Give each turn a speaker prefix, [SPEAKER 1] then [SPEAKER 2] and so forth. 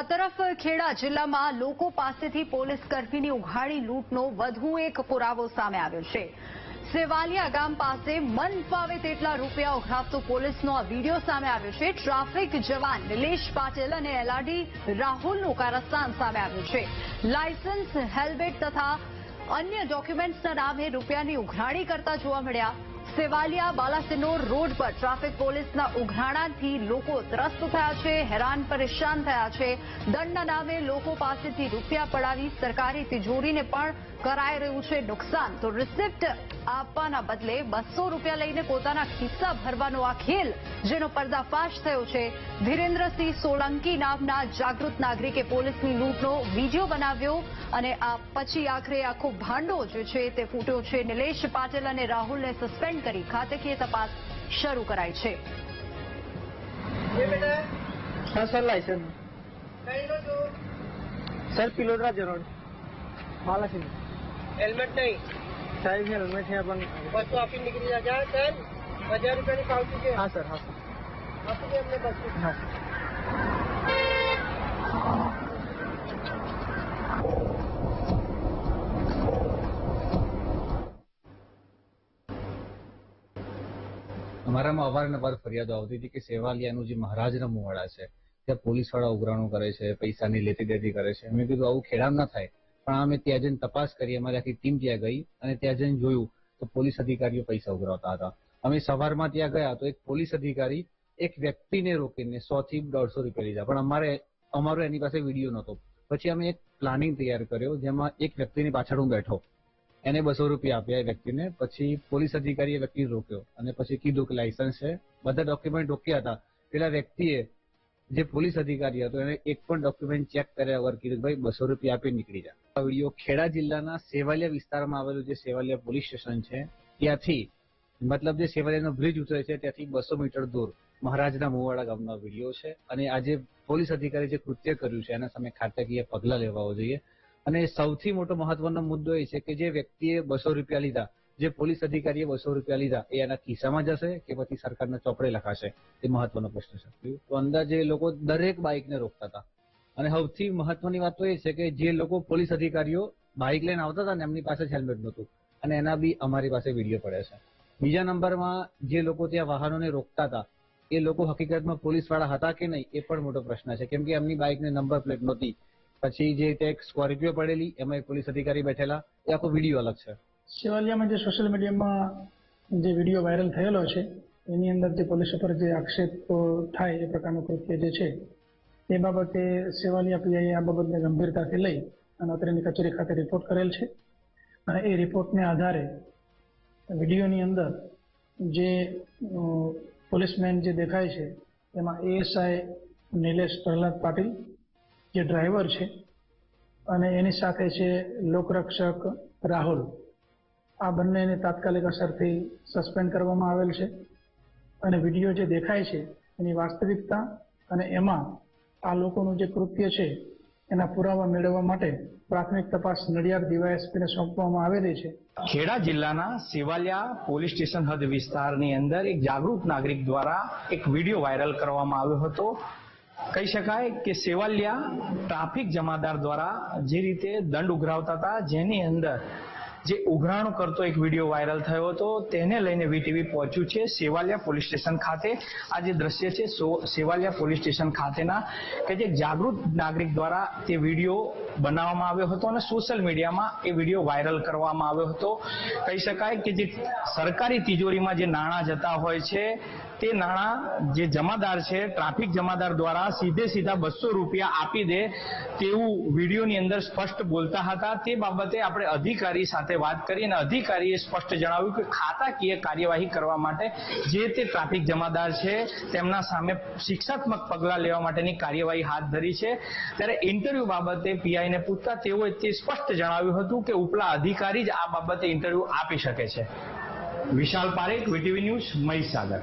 [SPEAKER 1] આ તરફ ખેડા જિલ્લામાં લોકો પાસેથી પોલીસ કર્મીની ઉઘાડી લૂંટનો વધુ એક પુરાવો સામે આવ્યો છે. સેવાલિયા ગામ પાસે મન ફાવે તેટલા રૂપિયા ઉઘરાવતો પોલીસનો આ વીડિયો સામે આવ્યો છે. ટ્રાફિક જવાન નિલેશ પાટેલ અને એલઆરડી રાહુલનું કારસ્તાન સામે આવ્યું છે. લાયસન્સ, હેલ્મેટ તથા અન્ય ડોક્યુમેન્ટ્સના નામે રૂપિયાની ઉઘરાણી કરતા જોવા મળ્યા. સેવાલિયા બાલાસિનોર રોડ પર ટ્રાફિક પોલીસના ઉઘરાણાથી લોકો ત્રસ્ત થયા છે, હેરાન પરેશાન થયા છે. દંડના નામે લોકો પાસેથી રૂપિયા પડાવી સરકારી તિજોરીને પણ કરાઈ રહ્યું છે નુકસાન. તો રિસિપ્ટ આપવાના બદલે બસો રૂપિયા લઈને પોતાના ખિસ્સા ભરવાનો આ ખેલ જેનો પર્દાફાશ થયો છે. ધીરેન્દ્રસિંહ સોલંકી નામના જાગૃત નાગરિકે પોલીસની લૂંટનો વીડિયો બનાવ્યો અને આ પછી આખરે આખો ભાંડો જે છે તે ફૂટ્યો છે. નિલેશ પાટીલ અને રાહુલને સસ્પેન્ડ કરી ખાતકીય તપાસ શરૂ કરાઈ છે.
[SPEAKER 2] સર પિલોડરા
[SPEAKER 3] જરોડ. બાલાસિંહ. હેલ્મેટ નહીં.
[SPEAKER 2] સાહેબ હેલ્મેટ છે પણ બસો આપી નીકળી જાય સાહેબ હજાર રૂપિયાની પાવતી
[SPEAKER 3] છે. હા સર હા
[SPEAKER 2] સર. આપી અમને બસો.
[SPEAKER 3] હા.
[SPEAKER 4] અમારામાં અવારનવાર ફરિયાદો આવતી હતી કે સેવાલિયાનું જે મહારાજના મુવાડા છે ત્યાં પોલીસવાળા ઉઘરાણું કરે છે પૈસાની લેતી દેતી કરે છે. મેં કીધું આવું ખેડામ ના થાય. પણ અમે ત્યાં જઈને તપાસ કરી, અમારી આખી ટીમ ત્યાં ગઈ અને ત્યાં જઈને જોયું તો પોલીસ અધિકારીઓ પૈસા ઉઘરાવતા હતા. અમે સવારમાં ત્યાં ગયા તો એક પોલીસ અધિકારી એક વ્યક્તિને રોકીને સો થી દોઢસો રૂપિયા લીધા. પણ અમારે, અમારો એની પાસે વીડિયો નહોતો. પછી અમે એક પ્લાનિંગ તૈયાર કર્યો જેમાં એક વ્યક્તિની પાછળ હું બેઠો. એને બસો રૂપિયા આપ્યા એ વ્યક્તિને. પછી પોલીસ અધિકારીએ વ્યક્તિ રોક્યો અને પછી કીધું કે લાયસન્સ છે. બધા ડોક્યુમેન્ટ રોક્યા હતા. પેલા વ્યક્તિએ જે પોલીસ અધિકારી હતો, એને એક પણ ડોક્યુમેન્ટ ચેક કર્યા વગર કીધું ભાઈ બસો રૂપિયા આપી નીકળી જા. આ વીડિયો ખેડા જિલ્લાના સેવાલિયા વિસ્તારમાં આવેલું જે સેવાલિયા પોલીસ સ્ટેશન છે, ત્યાંથી, મતલબ જે સેવાલિયાનો બ્રિજ ઉતરે છે, ત્યાંથી બસો મીટર દૂર, મહારાજના મુવાડા ગામનો વીડિયો છે. અને આજે પોલીસ અધિકારી જે કૃત્ય કર્યું છે, એના સામે ખાતાકીય પગલા લેવાઓ જોઈએ. અને સૌથી મોટો મહત્વનો મુદ્દો એ છે કે જે વ્યક્તિએ બસો રૂપિયા લીધા જે પોલીસ અધિકારીએ બસો રૂપિયા લીધા, એ એના ખિસ્સામાં જશે કે પછી સરકારના ચોપડે લખાશે? એ મહત્વનો પ્રશ્ન છે. તો અંદાજે લોકો દરેક બાઇકને રોકતા હતા. અને સૌથી મહત્વની વાત તો એ છે કે જે લોકો પોલીસ અધિકારીઓ બાઇક લઈને આવતા હતા ને એમની પાસે હેલ્મેટ નહોતું. અને એના બી અમારી પાસે વીડિયો પડે છે. બીજા નંબરમાં જે લોકો ત્યાં વાહનોને રોકતા હતા, એ લોકો હકીકતમાં પોલીસવાળા હતા કે નહીં, એ પણ મોટો પ્રશ્ન છે. કેમ કે એમની બાઇકને નંબર પ્લેટ નહોતી. પછી જે એક સ્કોર્પિયો પડેલી, એમાં એક પોલીસ અધિકારી બેઠેલા, એ આખો વીડિયો અલગ છે.
[SPEAKER 5] સેવાલિયામાં જે સોશિયલ મીડિયામાં જે વીડિયો વાયરલ થયેલો છે, એની અંદર જે પોલીસ ઉપર જે આક્ષેપ થાય એ પ્રકારનું કૃત્ય જે છે, એ બાબતે સેવાલિયા પીઆઈએ આ બાબતને ગંભીરતાથી લઈ અને અત્રેની કચેરી ખાતે રિપોર્ટ કરેલ છે. અને એ રિપોર્ટને આધારે વિડીયોની અંદર જે પોલીસમેન જે દેખાય છે, એમાં એએસઆઈ નિલેશ પ્રહલાદ પાટીલ જે ડ્રાઈવર છે, અને એની સાથે છે લોકરક્ષક રાહુલ. આ બંનેને તાત્કાલિક અસરથી સસ્પેન્ડ કરવામાં આવેલ છે અને વીડિયો જે દેખાય છે એની વાસ્તવિકતા અને એમાં આ લોકોનું જે કૃત્ય છે એના પુરાવા મેળવવા માટે પ્રાથમિક તપાસ નડિયાદ ડીવાયએસપીને સોંપવામાં આવેલી છે.
[SPEAKER 6] ખેડા જિલ્લાના સેવાલિયા પોલીસ સ્ટેશન હદ વિસ્તારની અંદર એક જાગૃત નાગરિક દ્વારા એક વીડિયો વાયરલ કરવામાં આવ્યો હતો. કહી શકાય કે સેવાલિયા ટ્રાફિક જમાદાર દ્વારા જે રીતે દંડ ઉઘરાવતા હતા, જેની અંદર જે ઉઘરાણું કરતો એક વીડિયો વાયરલ થયો હતો, તેને લઈને વીટીવી પહોંચ્યું છે સેવાલિયા પોલીસ સ્ટેશન ખાતે. આ જે દ્રશ્ય છે સેવાલિયા પોલીસ સ્ટેશન ખાતેના કે જે જાગૃત નાગરિક દ્વારા તે વીડિયો બનાવવામાં આવ્યો હતો અને સોશિયલ મીડિયામાં એ વીડિયો વાયરલ કરવામાં આવ્યો હતો. કહી શકાય કે જે સરકારી તિજોરીમાં જે નાણાં જતા હોય છે તે નાણાં જે જમાદાર છે, ટ્રાફિક જમાદાર દ્વારા સીધે સીધા બસો રૂપિયા આપી દે તેવું વિડીયોની અંદર સ્પષ્ટ બોલતા હતા. તે બાબતે આપણે અધિકારી સાથે વાત કરી અને અધિકારીએ સ્પષ્ટ જણાવ્યું કે ખાતાકીય કાર્યવાહી કરવા માટે જે તે ટ્રાફિક જમાદાર છે, તેમના સામે શિક્ષાત્મક પગલાં લેવા માટેની કાર્યવાહી હાથ ધરી છે. ત્યારે ઇન્ટરવ્યુ બાબતે પીઆઈને પૂછતા તેઓએ તે સ્પષ્ટ જણાવ્યું હતું કે ઉપલા અધિકારી જ આ બાબતે ઇન્ટરવ્યુ આપી શકે છે. Vishal Parekh, VTV news Mahisagar.